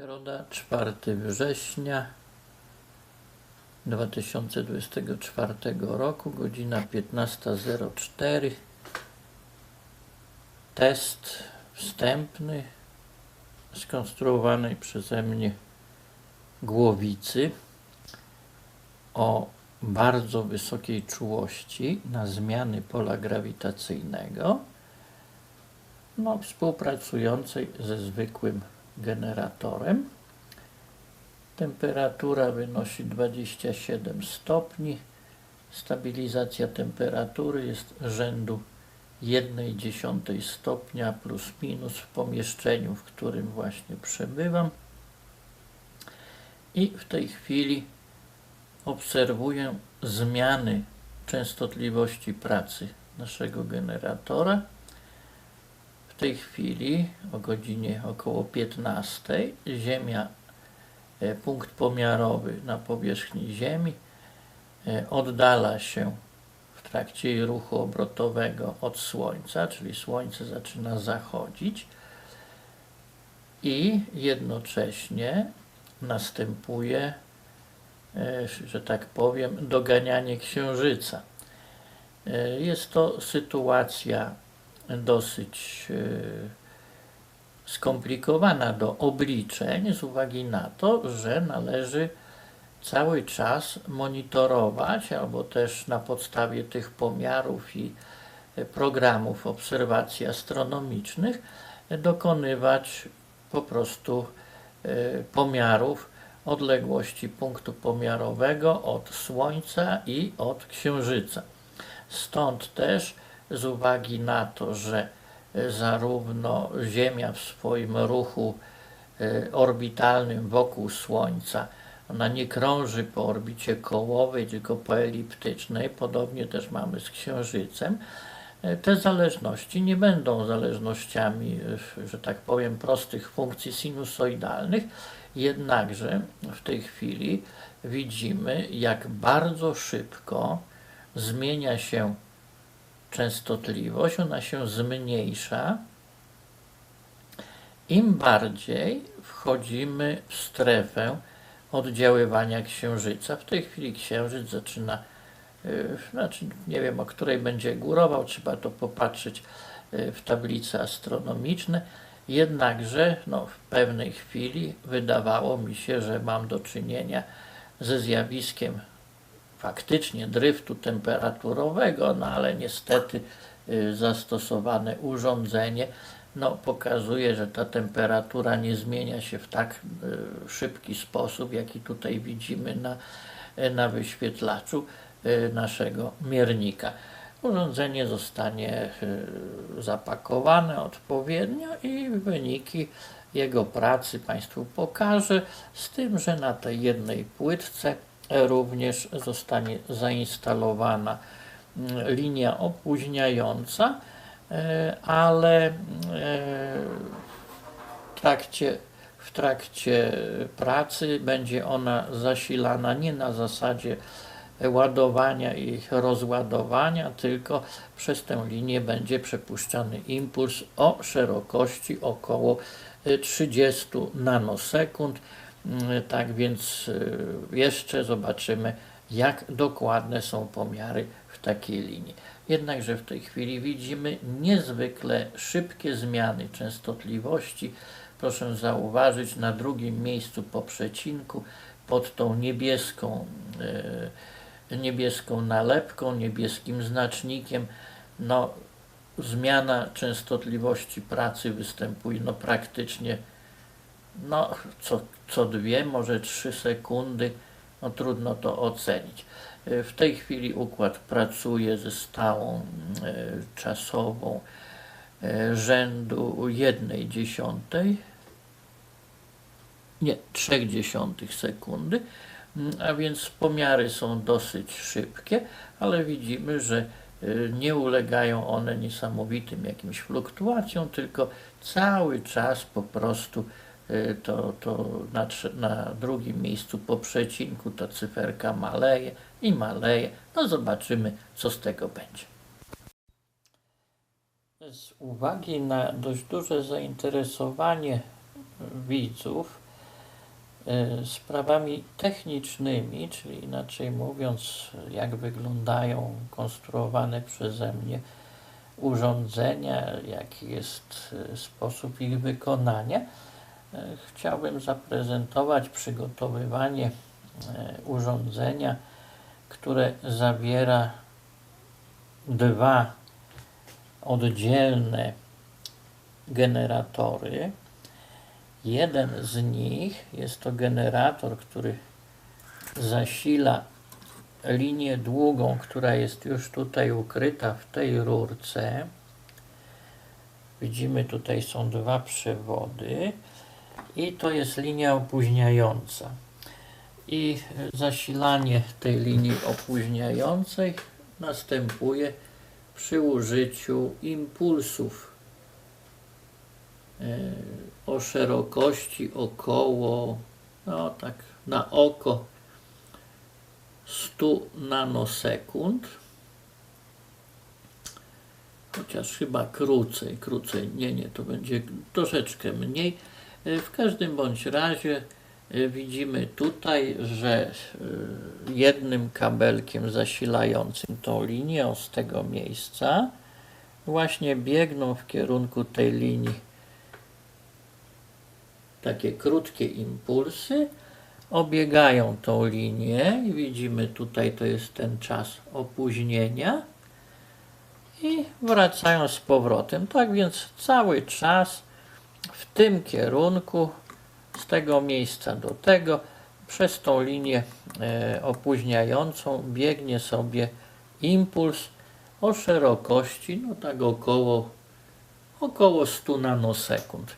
Środa, 4 września 2024 roku, godzina 15.04. Test wstępny skonstruowanej przeze mnie głowicy o bardzo wysokiej czułości na zmiany pola grawitacyjnego, no, współpracującej ze zwykłym generatorem. Temperatura wynosi 27 stopni. Stabilizacja temperatury jest rzędu 1,1 stopnia plus minus w pomieszczeniu, w którym właśnie przebywam. I w tej chwili obserwuję zmiany częstotliwości pracy naszego generatora. W tej chwili o godzinie około 15 Ziemia, e, punkt pomiarowy na powierzchni Ziemi e, oddala się w trakcie ruchu obrotowego od Słońca, czyli Słońce zaczyna zachodzić i jednocześnie następuje, e, że tak powiem, doganianie Księżyca. Jest to sytuacja dosyć e, skomplikowana do obliczeń z uwagi na to, że należy cały czas monitorować albo też na podstawie tych pomiarów i programów obserwacji astronomicznych dokonywać po prostu e, pomiarów odległości punktu pomiarowego od Słońca i od Księżyca. Stąd też z uwagi na to, że e, zarówno Ziemia w swoim ruchu e, orbitalnym wokół Słońca, ona nie krąży po orbicie kołowej, tylko po eliptycznej, podobnie też mamy z Księżycem. E, te zależności nie będą zależnościami, że tak powiem, prostych funkcji sinusoidalnych, jednakże w tej chwili widzimy, jak bardzo szybko zmienia się częstotliwość, ona się zmniejsza, im bardziej wchodzimy w strefę oddziaływania Księżyca. W tej chwili Księżyc zaczyna, yy, znaczy nie wiem o której będzie górował, trzeba to popatrzeć yy, w tablice astronomiczne, jednakże no, w pewnej chwili wydawało mi się, że mam do czynienia ze zjawiskiem faktycznie dryftu temperaturowego, no ale niestety y, zastosowane urządzenie no, pokazuje, że ta temperatura nie zmienia się w tak y, szybki sposób, jaki tutaj widzimy na, na wyświetlaczu y, naszego miernika. Urządzenie zostanie zapakowane odpowiednio i wyniki jego pracy Państwu pokażę, z tym, że na tej jednej płytce również zostanie zainstalowana linia opóźniająca, e, ale e, w trakcie, w trakcie pracy będzie ona zasilana nie na zasadzie ładowania i rozładowania, tylko przez tę linię będzie przepuszczany impuls o szerokości około 30 nanosekund. Mm, tak więc y, jeszcze zobaczymy, jak dokładne są pomiary w takiej linii. Jednakże w tej chwili widzimy niezwykle szybkie zmiany częstotliwości. Proszę zauważyć na drugim miejscu po przecinku pod tą niebieską, y, niebieską nalepką, niebieskim znacznikiem, no, zmiana częstotliwości pracy występuje no, praktycznie no, co, co dwie, może trzy sekundy, no trudno to ocenić. E, w tej chwili układ pracuje ze stałą e, czasową e, rzędu jednej dziesiątej, nie, trzech dziesiątych sekundy, a więc pomiary są dosyć szybkie, ale widzimy, że nie ulegają one niesamowitym jakimś fluktuacjom, tylko cały czas po prostu to, to na, na drugim miejscu po przecinku ta cyferka maleje i maleje. No zobaczymy, co z tego będzie. Z uwagi na dość duże zainteresowanie widzów e, sprawami technicznymi, czyli inaczej mówiąc, jak wyglądają konstruowane przeze mnie urządzenia, jaki jest e, sposób ich wykonania, chciałbym zaprezentować przygotowywanie e, urządzenia, które zawiera dwa oddzielne generatory. Jeden z nich jest to generator, który zasila linię długą, która jest już tutaj ukryta w tej rurce. Widzimy tutaj są dwa przewody i to jest linia opóźniająca. I zasilanie tej linii opóźniającej następuje przy użyciu impulsów e, o szerokości około, no tak na oko 100 nanosekund. Chociaż chyba krócej, krócej, nie, nie, to będzie troszeczkę mniej. E, W każdym bądź razie e, widzimy tutaj, że e, jednym kabelkiem zasilającym tą linię z tego miejsca właśnie biegną w kierunku tej linii takie krótkie impulsy, obiegają tą linię i widzimy tutaj to jest ten czas opóźnienia i wracają z powrotem. Tak więc cały czas w tym kierunku, z tego miejsca do tego, przez tą linię e, opóźniającą biegnie sobie impuls o szerokości, no tak około, około 100 nanosekund.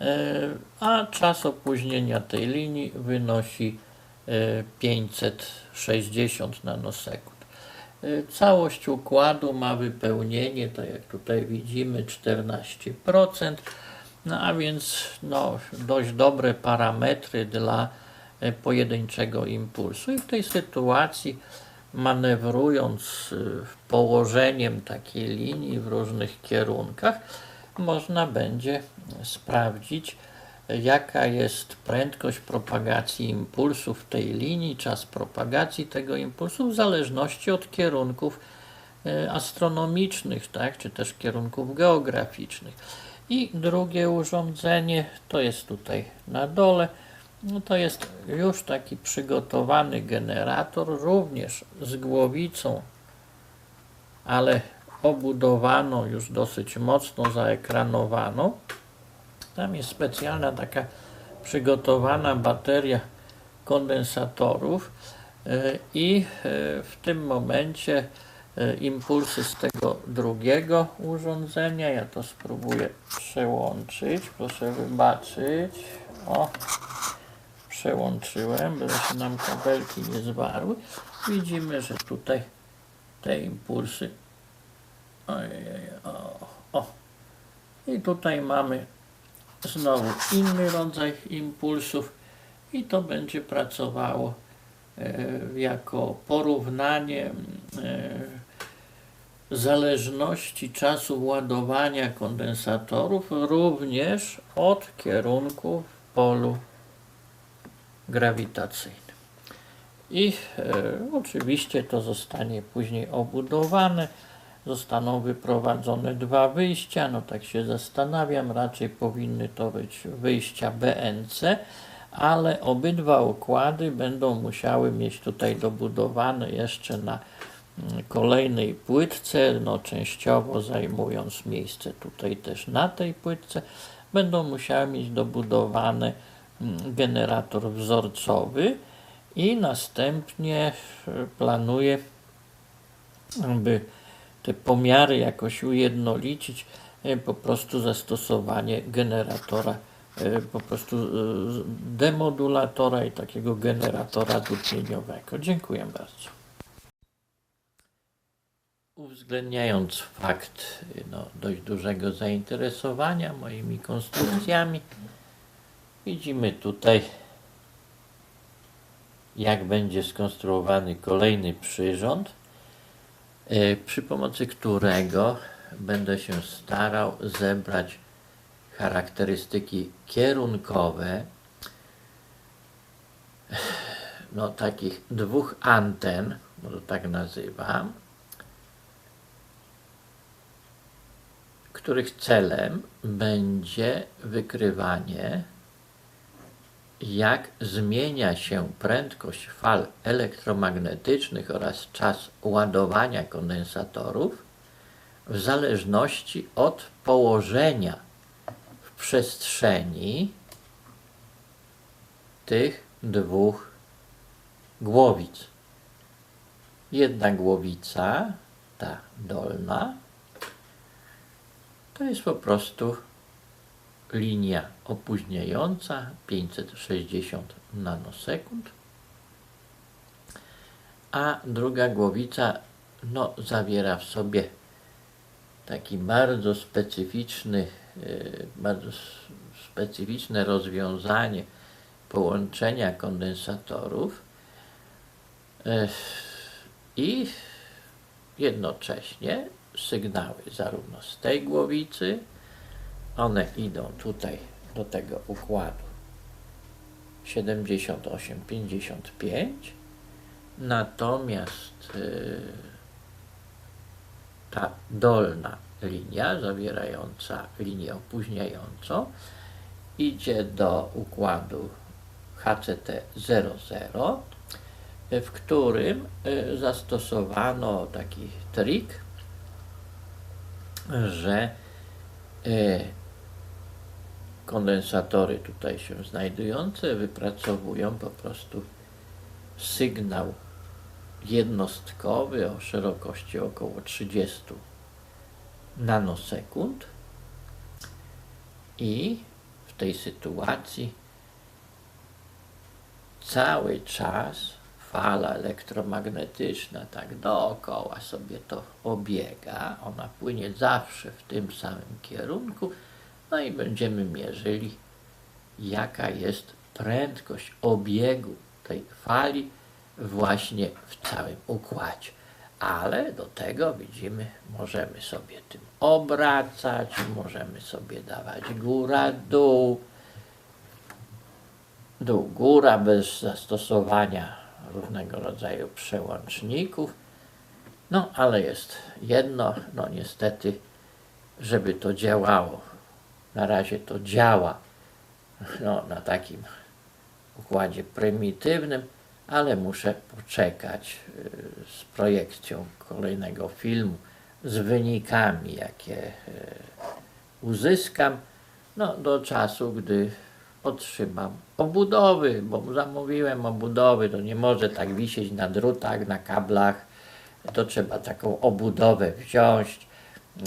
E, a czas opóźnienia tej linii wynosi e, 560 nanosekund. E, Całość układu ma wypełnienie, tak jak tutaj widzimy, 14%, no a więc no, dość dobre parametry dla e, pojedynczego impulsu. I w tej sytuacji, manewrując e, położeniem takiej linii w różnych kierunkach, można będzie sprawdzić, jaka jest prędkość propagacji impulsu w tej linii, czas propagacji tego impulsu w zależności od kierunków e, astronomicznych, tak, czy też kierunków geograficznych. I drugie urządzenie, to jest tutaj na dole, no to jest już taki przygotowany generator, również z głowicą, ale obudowaną, już dosyć mocno zaekranowaną. Tam jest specjalna taka przygotowana bateria kondensatorów e, i e, w tym momencie impulsy z tego drugiego urządzenia, ja to spróbuję przełączyć, proszę wybaczyć, o, przełączyłem, by się nam kabelki nie zwarły. Widzimy, że tutaj te impulsy Ojej, o, o. I tutaj mamy znowu inny rodzaj impulsów i to będzie pracowało e, jako porównanie e, zależności czasu ładowania kondensatorów również od kierunku w polu grawitacyjnym. I e, oczywiście to zostanie później obudowane zostaną wyprowadzone dwa wyjścia, no tak się zastanawiam, raczej powinny to być wyjścia BNC, ale obydwa układy będą musiały mieć tutaj dobudowane jeszcze na kolejnej płytce, no częściowo zajmując miejsce tutaj też na tej płytce, będą musiały mieć dobudowany mm, generator wzorcowy i następnie e, planuję, by te pomiary jakoś ujednolicić, e, po prostu zastosowanie generatora, e, po prostu demodulatora i takiego generatora dutnieniowego. Dziękuję bardzo. Uwzględniając fakt no, dość dużego zainteresowania moimi konstrukcjami, widzimy tutaj, jak będzie skonstruowany kolejny przyrząd E, przy pomocy którego będę się starał zebrać charakterystyki kierunkowe no, takich dwóch anten, bo to tak nazywam, których celem będzie wykrywanie, jak zmienia się prędkość fal elektromagnetycznych oraz czas ładowania kondensatorów w zależności od położenia w przestrzeni tych dwóch głowic. Jedna głowica, ta dolna, to jest po prostu linia opóźniająca 560 nanosekund, a druga głowica no, zawiera w sobie taki bardzo specyficzny, e, bardzo specyficzne rozwiązanie połączenia kondensatorów e, i jednocześnie sygnały zarówno z tej głowicy, one idą tutaj do tego układu 78-55, natomiast y, ta dolna linia zawierająca linię opóźniającą idzie do układu HCT00, w którym y, zastosowano taki trik, że y, kondensatory tutaj się znajdujące wypracowują po prostu sygnał jednostkowy o szerokości około 30 nanosekund i w tej sytuacji cały czas fala elektromagnetyczna tak dookoła sobie to obiega, ona płynie zawsze w tym samym kierunku, no i będziemy mierzyli, jaka jest prędkość obiegu tej fali właśnie w całym układzie. Ale do tego widzimy, możemy sobie tym obracać, możemy sobie dawać góra, dół, dół, góra bez zastosowania różnego rodzaju przełączników. No, ale jest jedno, no niestety, żeby to działało. Na razie to działa no, na takim układzie prymitywnym, ale muszę poczekać y, z projekcją kolejnego filmu, z wynikami, jakie y, uzyskam, no, do czasu, gdy otrzymam obudowy, bo zamówiłem obudowy, to nie może tak wisieć na drutach, na kablach, to trzeba taką obudowę wziąć,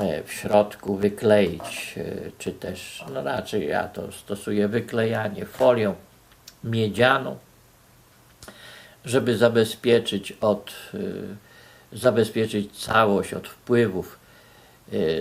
e, w środku wykleić, e, czy też, no raczej ja to stosuję wyklejanie folią miedzianą, żeby zabezpieczyć od, y, zabezpieczyć całość od wpływów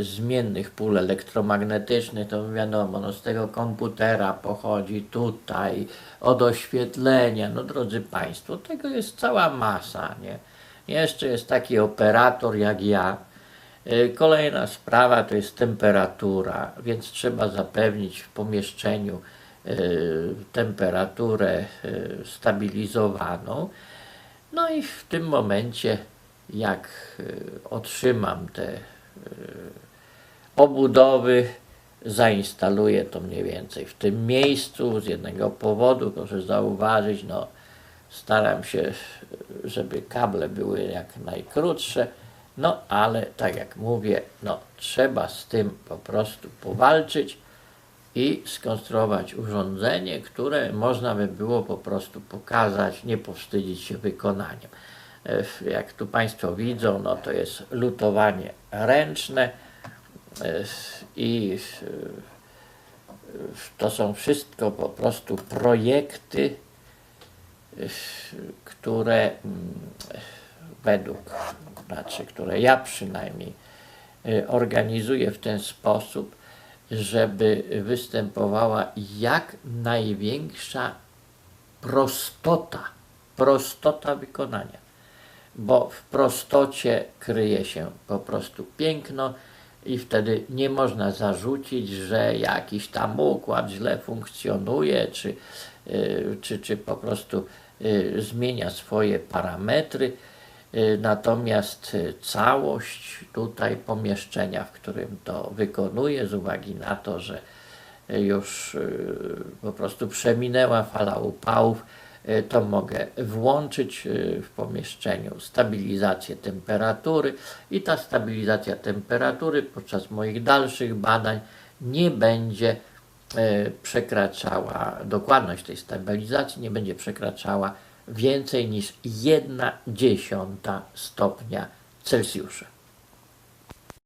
zmiennych pól elektromagnetycznych, to wiadomo, no z tego komputera pochodzi tutaj, od oświetlenia, no drodzy Państwo, tego jest cała masa, nie? Jeszcze jest taki operator jak ja. Y, Kolejna sprawa to jest temperatura, więc trzeba zapewnić w pomieszczeniu y, temperaturę y, stabilizowaną. No i w tym momencie, jak y, otrzymam te y, obudowy, zainstaluję to mniej więcej w tym miejscu z jednego powodu, proszę zauważyć, no staram się, żeby kable były jak najkrótsze, no ale tak jak mówię, no trzeba z tym po prostu powalczyć i skonstruować urządzenie, które można by było po prostu pokazać, nie powstydzić się wykonaniem. E, Jak tu Państwo widzą, no to jest lutowanie ręczne e, i to są wszystko po prostu projekty, które mm, według, znaczy, które ja przynajmniej e, organizuję w ten sposób, żeby występowała jak największa prostota, prostota wykonania, bo w prostocie kryje się po prostu piękno i wtedy nie można zarzucić, że jakiś tam układ źle funkcjonuje, czy, yy, czy, czy po prostu y, zmienia swoje parametry, y, natomiast y, całość tutaj pomieszczenia, w którym to wykonuje, z uwagi na to, że y, już y, po prostu przeminęła fala upałów, y, to mogę włączyć y, w pomieszczeniu stabilizację temperatury i ta stabilizacja temperatury podczas moich dalszych badań nie będzie e, przekraczała, dokładność tej stabilizacji nie będzie przekraczała więcej niż 1 dziesiąta stopnia Celsjusza.